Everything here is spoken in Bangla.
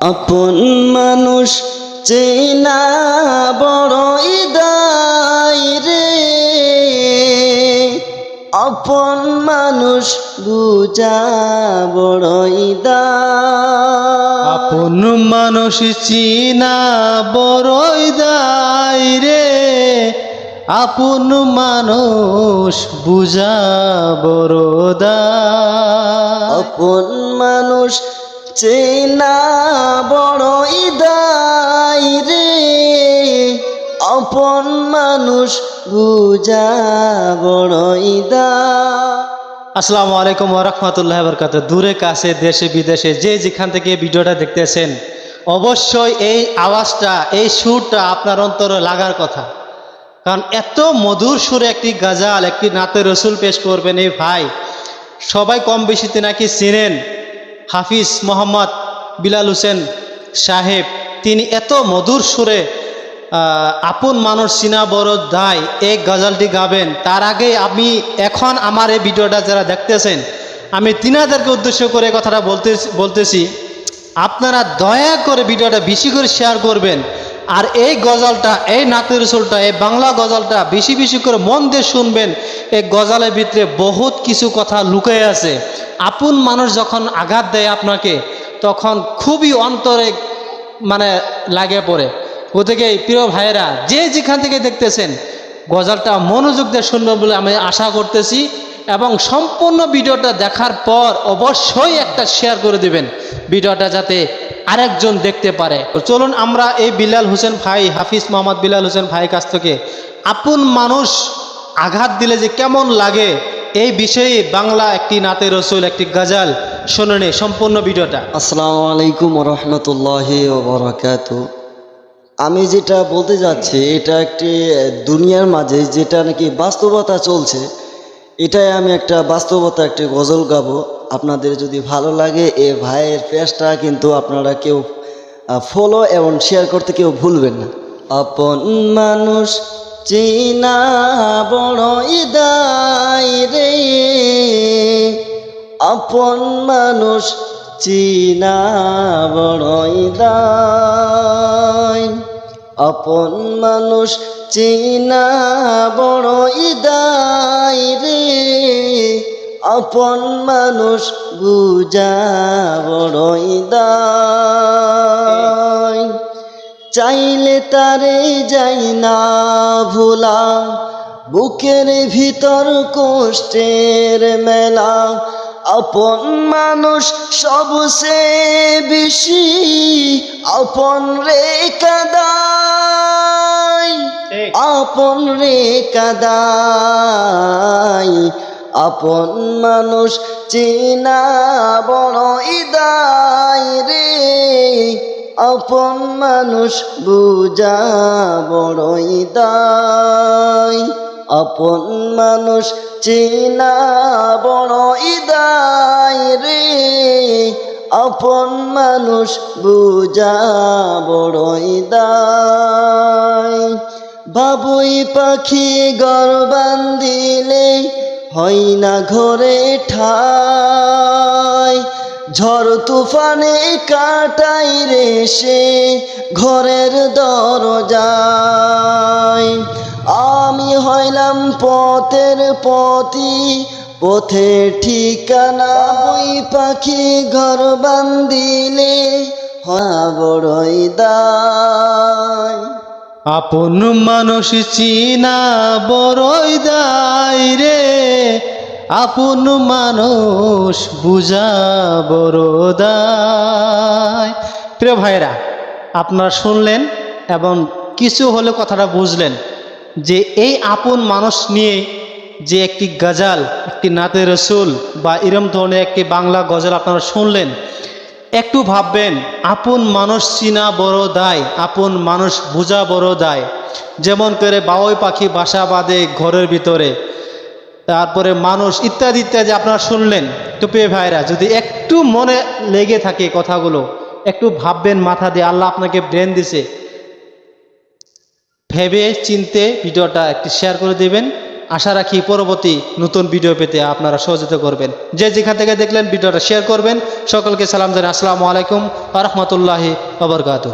আপন মানুষ চেনা বড়ই দায় রে। আপন মানুষ বুঝা বড়ই দায়। আপন মানুষ চিনা বড়ই দায় রে। আপন মানুষ বুঝা বড় দায়। আপন মানুষ চেনা বড়ই দায় রে, অপন মানুষ বুঝা বড়ই দায় আসসালামু আলাইকুম ওরহমতুল্লাহ বরকাত দূরে, কাছে, দেশে, বিদেশে, যে যেখান থেকে ভিডিওটা দেখতেছেন, অবশ্যই এই আওয়াজটা, এই সুরটা আপনার অন্তরে লাগার কথা। কারণ এত মধুর সুরে একটি গাজাল, একটি নাতে রসুল পেশ করবেন, এই ভাই, সবাই কম বেশিতে নাকি চিনেন? হাফিজ মোহাম্মদ বিলাল হোসেন সাহেব, তিনি এত মধুর সুরে আপন মানুষ চিনা বড় দায় এই গজলটি গাবেন। তার আগে আমি এখন আমার এই ভিডিওটা যারা দেখতেছেন, আমি তিনাদেরকে উদ্দেশ্য করে কথাটা বলতে বলতেছি, আপনারা দয়া করে ভিডিওটা বেশি করে শেয়ার করবেন। আর এই গজলটা, এই নাতের রসুলটা এই বাংলা গজলটা বেশি বেশি করে মন দিয়ে শুনবেন। এই গজলের ভিতরে বহুত কিছু কথা লুকিয়ে আছে। আপন মানুষ যখন আঘাত দেয় আপনাকে, তখন খুবই অন্তরে মানে লাগে পড়ে। এই প্রিয় ভাইয়েরা, যে যেখান থেকে দেখতেছেন, গজলটা মনোযোগ দিয়ে শুনবেন বলে আমি আশা করতেছি এবং সম্পূর্ণ ভিডিওটা দেখার পর অবশ্যই একটা শেয়ার করে দিবেন। ভিডিওটা যাতে আরেকজন দেখতে পারে। চলুন আমরা এই বিলাল হোসেন ভাই, হাফিজ মোহাম্মদ বিলাল হোসেন ভাই কাছ থেকে আপন মানুষ আঘাত দিলে যে কেমন লাগে, এই বিষয়ে বাংলা একটি নাতে রসুল, একটি গজাল। শুনে সম্পূর্ণ ভিডিওটা। আসসালামু আলাইকুম রহমতুল্লাহ আমি যেটা বলতে যাচ্ছি, এটা একটি দুনিয়ার মাঝে যেটা নাকি বাস্তবতা চলছে, এটাই আমি একটা বাস্তবতা, একটি গজল গাবো। আপনাদের যদি ভালো লাগে, এ ভাইয়ের পেজটা কিন্তু আপনারা কেউ ফলো এবং শেয়ার করতে কেউ ভুলবেন না। আপন মানুষ চিনা বড় ইদায় রে। আপন মানুষ চিনা বড়ই দায় আপন মানুষ চিনা বড়ই দায় রে। আপন মানুষ বুঝা বড়ই দায়। চাইলে তারে যাই না ভোলা বুকের ভিতর কষ্টের মেলা। আপন মানুষ সবসে বেশি আপন রে কাদাই আপন রে কাদাই আপন মানুষ চিনা বড় ইদাই রে। আপন মানুষ বুঝা বড় ইদাই। আপন মানুষ চিনা বড় ইদাই রে। আপন মানুষ বুঝা বড় ইদাই। বাবুই পাখি গর বান্দিলে হয় না ঘরে ঠাই। ঝড় তুফানে কাটাই রে সে ঘরের দরজায়। আমি হইলাম পথের পথি, পথে ঠিকানা বই পাখি ঘর বান্দিলে বড়ই দায়। আপন মানুষ চিনা বড়ই দায় রে। আপন মানুষ বুঝা বড় দায় প্রিয় ভাইরা আপনারা শুনলেন এবং কিছু হলে কথাটা বুঝলেন যে এই আপন মানুষ নিয়ে যে একটি গজাল, একটি নাতে রসুল বা এরম ধরনের একটি বাংলা গজল আপনারা শুনলেন, একটু ভাববেন, আপন মানুষ চিনা বড় দায়, আপন মানুষ বোঝা বড় দায়। যেমন করে বাউই পাখি বাসা বাঁধে ঘরের ভিতরে তারপরে মানুষ ইত্যাদি ইত্যাদি আপনারা শুনলেন। তো প্রিয় ভাইরা, যদি একটু মনে লেগে থাকে কথাগুলো, একটু ভাববেন মাথা দিয়ে, আল্লাহ আপনাকে ব্রেন দিছে। ভেবে চিনতে ভিডিওটা একটু শেয়ার করে দেবেন। আশা রাখি পরবর্তী নতুন ভিডিও পেতে আপনারা সহযোগিতা করবেন। যে যেখান থেকে দেখলেন ভিডিওটা শেয়ার করবেন, সকলকে সালাম জানাই। আসসালামু আলাইকুম আ রহমতুল্লাহি আবরকাত